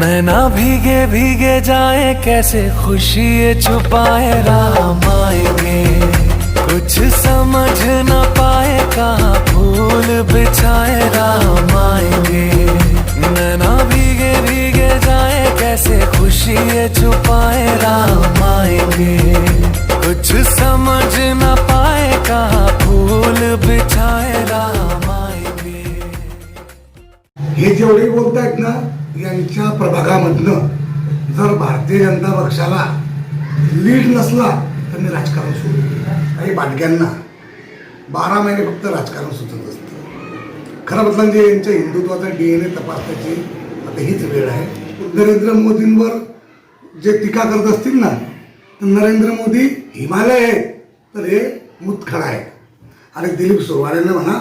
नैना भीगे भीगे जाए, कैसे खुशी छुपाए राम आएँगे कुछ समझ न पाए, कहाँ फूल बिछाए राम आएँगे नैना भीगे भीगे जाए, कैसे खुशी छुपाए राम आएँगे कुछ समझ न पाए, कहाँ हे जेवढे बोलतायत ना यांच्या प्रभागामधनं जर भारतीय जनता पक्षाला लीड नसला तर मी राजकारण सोडू काही बाटक्यांना बारा महिने फक्त राजकारण सुचत असतं. खरं म्हटलं म्हणजे यांच्या हिंदुत्वाचा डी एन ए तपासण्याची आता हीच वेळ आहे. नरेंद्र मोदींवर जे टीका करत असतील ना तर नरेंद्र मोदी हिमालय आहे तर हे मुतखडा आहे आणि दिलीप सोवारेनं म्हणा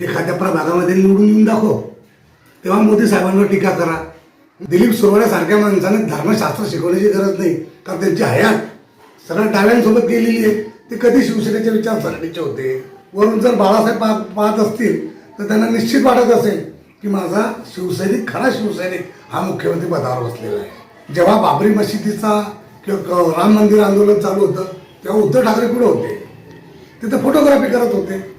एखाद्या प्रभागामध्ये निवडून येऊन दाखव. तेव्हा मोदी साहेबांवर टीका करा. दिलीप सुरवण्यासारख्या माणसाने धर्मशास्त्र शिकवण्याची गरज नाही. कारण त्यांची हयात सरळ डाव्यांसोबत गेलेली आहे ते कधी शिवसेनेच्या विचारसरणीचे होते? वरून जर बाळासाहेब पाहत पाहत असतील तर त्यांना निश्चित वाटत असेल की माझा शिवसैनिक खरा शिवसैनिक हा मुख्यमंत्री पदावर बसलेला आहे. जेव्हा बाबरी मशिदीचा किंवा राम मंदिर आंदोलन चालू होतं तेव्हा उद्धव ठाकरे पुढे होते? तिथं फोटोग्राफी करत होते.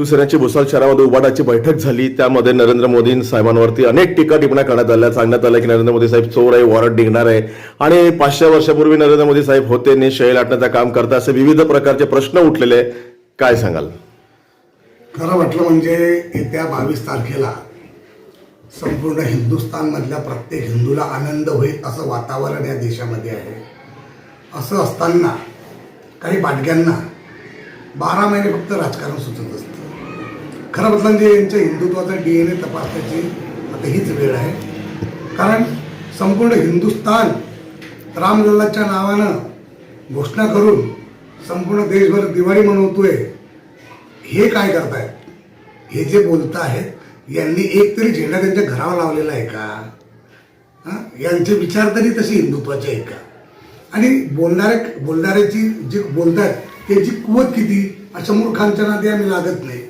शिवसेनेची भुसाल शहरामध्ये उबाटाची बैठक झाली. त्यामध्ये नरेंद्र मोदी साहेबांवरती अनेक टीका टिप्पण्या करण्यात आल्या. सांगण्यात आलं की नरेंद्र मोदी साहेब चोर आहे वॉरंट निघणार आहे. आणि पाचशे वर्षापूर्वी नरेंद्र मोदी साहेब होते ने शैल लाटण्याचं काम करता असे विविध प्रकारचे प्रश्न उठलेले काय सांगाल? खरं म्हटलं म्हणजे येत्या बावीस तारखेला संपूर्ण हिंदुस्थानमधल्या प्रत्येक हिंदूला आनंद होईल असं वातावरण या देशामध्ये आहे. असं असताना काही बाटक्यांना बारा महिने फक्त राजकारण सुचत असतं. खरं म्हटलं म्हणजे यांच्या हिंदुत्वाचा डी एन ए तपासण्याची आता हीच वेळ आहे. कारण संपूर्ण हिंदुस्थान रामलल्लाच्या नावानं घोषणा करून संपूर्ण देशभर दिवाळी मनवतोय. हे काय करतायत? हे जे बोलत आहेत यांनी एक तरी झेंडा त्यांच्या घरावर लावलेला आहे का? हां? यांचे विचार तरी तसे हिंदुत्वाचे आहेत का? आणि बोलणारे बोलणाऱ्याची जे बोलतात त्याची कुवत किती? अशा मूर्खांच्या नादी आम्ही लागत नाही.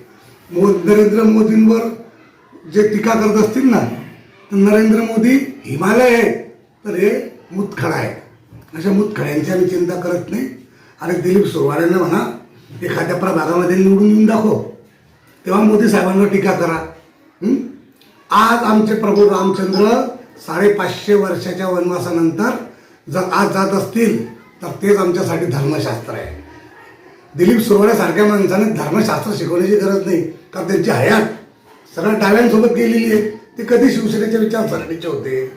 मो नरेंद्र मोदींवर जे टीका करत असतील ना तर नरेंद्र मोदी हिमालय आहे तर हे मुतखडा आहे अशा मुतखड्यांची आम्ही चिंता करत नाही. आणि दिलीप सुरवाड्यांना म्हणा एखाद्या प्रभागामध्ये निवडून येऊन दाखव. तेव्हा मोदी साहेबांवर टीका करा. आज आमचे प्रभू रामचंद्र साडेपाचशे वर्षाच्या वनवासानंतर जर आज जात असतील तर तेच आमच्यासाठी धर्मशास्त्र आहे. दिलीप सुरवड्यासारख्या माणसाने धर्मशास्त्र शिकवण्याची गरज नाही. कारण त्यांची हयात सरळ डाव्यांसोबत गेलेली आहे. ते कधी शिवसेनेच्या विचारसरणीचे होते?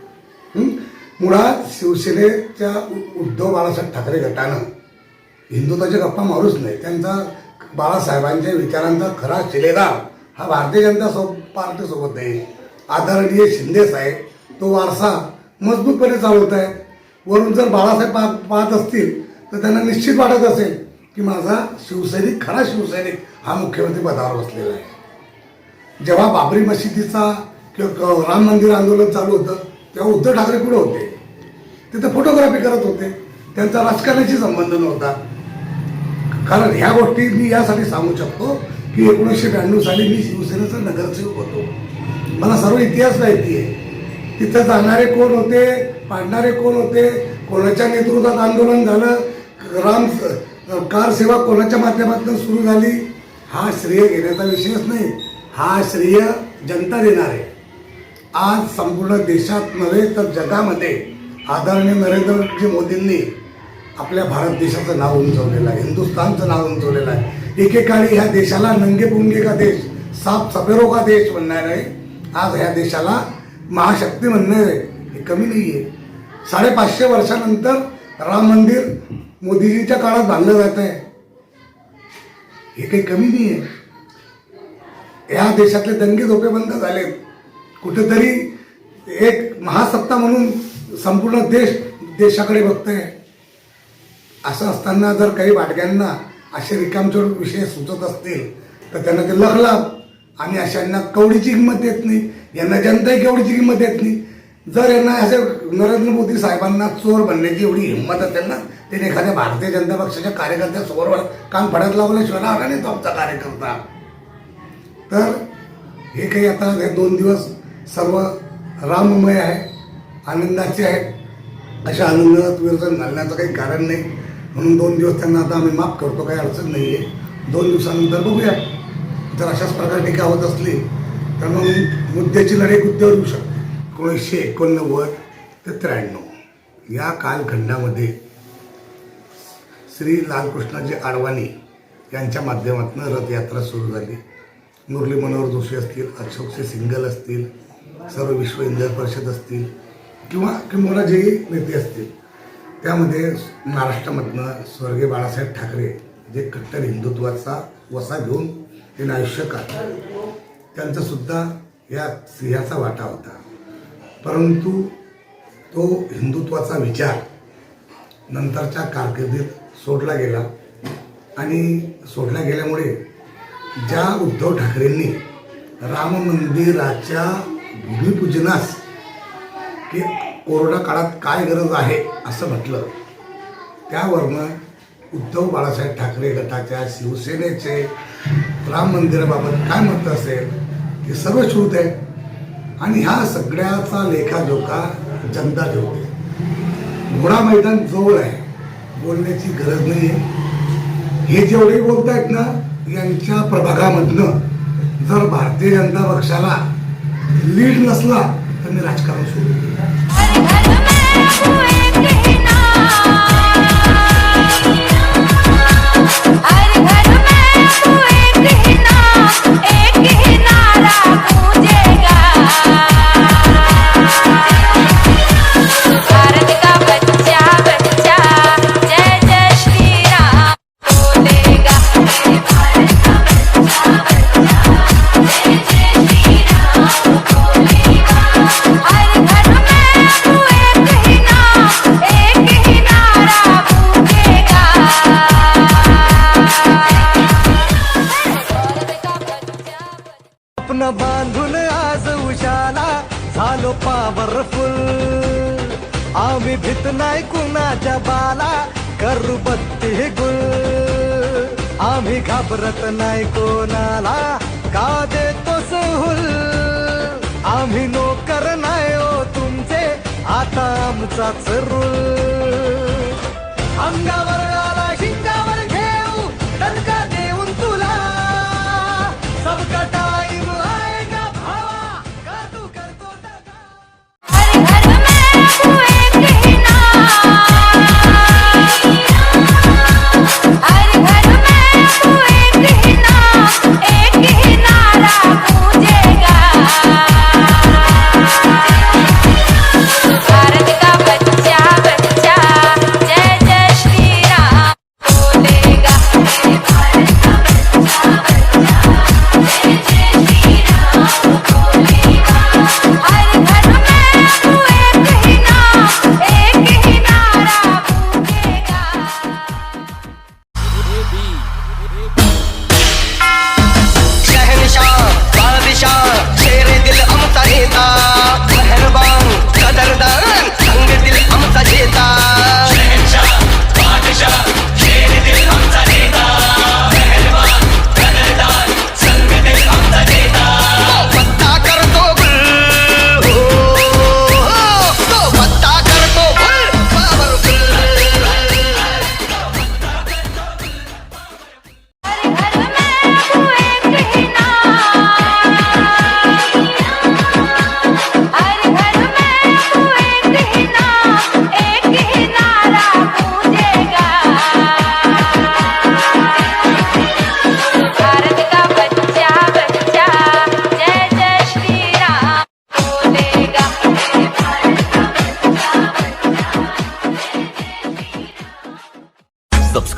मुळात शिवसेनेच्या उ- उद्धव बाळासाहेब ठाकरे गटानं हिंदुत्वाच्या गप्पा मारूच नाही त्यांचा बाळासाहेबांच्या विचारांचा खरा शिलेदार हा भारतीय जनता सो पार्टीसोबत आहे. आदरणीय शिंदे आहे तो वारसा मजबूतपणे चालवत आहे. वरून जर बाळासाहेब पाहत असतील तर त्यांना निश्चित वाटत असेल की माझा शिवसैनिक खरा शिवसैनिक हा मुख्यमंत्री पदावर बसलेला आहे. जेव्हा बाबरी मशिदीचा किंवा क- राम मंदिर आंदोलन चालू होतं तेव्हा उद्धव ठाकरे कुठे होते? तिथे फोटोग्राफी करत होते. त्यांचा राजकारणाशी संबंध नव्हता. कारण ह्या गोष्टी मी यासाठी सांगू शकतो की एकोणीसशे ब्याण्णव साली मी शिवसेनेचा नगरसेवक होतो. मला सर्व इतिहास माहिती आहे. तिथं जाणारे कोण होते पाडणारे कोण होते कोणाच्या नेतृत्वात आंदोलन झालं राम कार सेवा कोणाच्या माध्यमातून सुरू झाली? हा श्रेय घेण्याचा विषयच नाही. हा श्रेय जनता देणार आहे. आज संपूर्ण देशात नव्हे तर जगामध्ये आदरणीय नरेंद्रजी मोदींनी आपल्या भारत देशाचं नाव उंचवलेलं आहे. हिंदुस्थानचं नाव उंचवलेलं आहे. एकेकाळी ह्या देशाला नंगे पुंगे का देश साफ सफेरो का देश म्हणणार आहे? आज ह्या देशाला महाशक्ती म्हणणार आहे. हे कमी नाही आहे साडेपाचशे वर्षानंतर राम मंदिर मोदीजीच्या काळात बांधलं जात आहे. हे काही कमी नाही आहे. या देशातले दंगे झोपे बंद झाले कुठेतरी एक महासत्ता म्हणून संपूर्ण देश देशाकडे बघतोय. असं असताना जर काही भाटक्यांना असे रिकामचोट विषय सुचत असतील तर त्यांना ते लखलाभ आणि अशांना कवडीची किंमत देत नाही. यांना जनताही केवढीची किंमत देत नाही. जर यांना असे नरेंद्र मोदी साहेबांना चोर बनण्याची एवढी हिंमत आहे त्यांना त्यांनी एखाद्या भारतीय जनता पक्षाच्या कार्यकर्त्यासमोर कान फडत लावल्याशिवाय लावला नाही तो आमचा कार्यकर्ता. तर हे काही आता हे दोन दिवस सर्व राममय आहे आनंदाचे आहेत अशा आनंदात विरोधन घालण्याचं काही कारण नाही. म्हणून दोन दिवस त्यांना आता आम्ही माफ करतो काही अडचण नाही आहे दोन दिवसानंतर बघूया. जर अशाच प्रकारे टीका होत असली तर मग मुद्द्याची लढाई मुद्द्यावर येऊ शकते? एकोणीसशे एकोणनव्वद ते त्र्याण्णव. या कालखंडामध्ये श्री लालकृष्णाजी आडवाणी यांच्या माध्यमातून रथयात्रा सुरू झाली. मुरली मनोहर जोशी असतील अशोकचे सिंगल असतील सर्व विश्व हिंदू परिषद असतील किंवा किंवा जे नेते असतील. त्यामध्ये महाराष्ट्रामधनं स्वर्गीय बाळासाहेब ठाकरे जे कट्टर हिंदुत्वाचा वसा घेऊन त्यांनी आयुष्य काढलं त्यांचासुद्धा या सिंहाचा वाटा होता. परंतु तो हिंदुत्वाचा विचार नंतरच्या कारकिर्दीत सोडला गेला. आणि सोडला गेल्यामुळे ज्या उद्धव ठाकरेंनी राम मंदिराच्या भूमिपूजनास की कोरोना काळात काय गरज आहे असं म्हटलं त्यावरनं उद्धव बाळासाहेब ठाकरे गटाच्या शिवसेनेचे राम मंदिराबाबत काय मत असेल हे सर्व श्रुत आहे. आणि ह्या सगळ्याचा लेखाजोखा जनता ठेवते. घोडा मैदान जवळ आहे. बोलण्याची गरज नाही आहे हे जेवढे बोलतायत ना यांच्या प्रभागामधनं जर भारतीय जनता पक्षाला लीड नसला तर मी राजकारण सोडून नाही कुणाच्या बाला करू बत्ती गुल. आम्ही घाबरत नाही कोणाला का देतो हुल आम्ही नोकर नाही हो तुमचे आता आमचाच रूल. अंगावर आला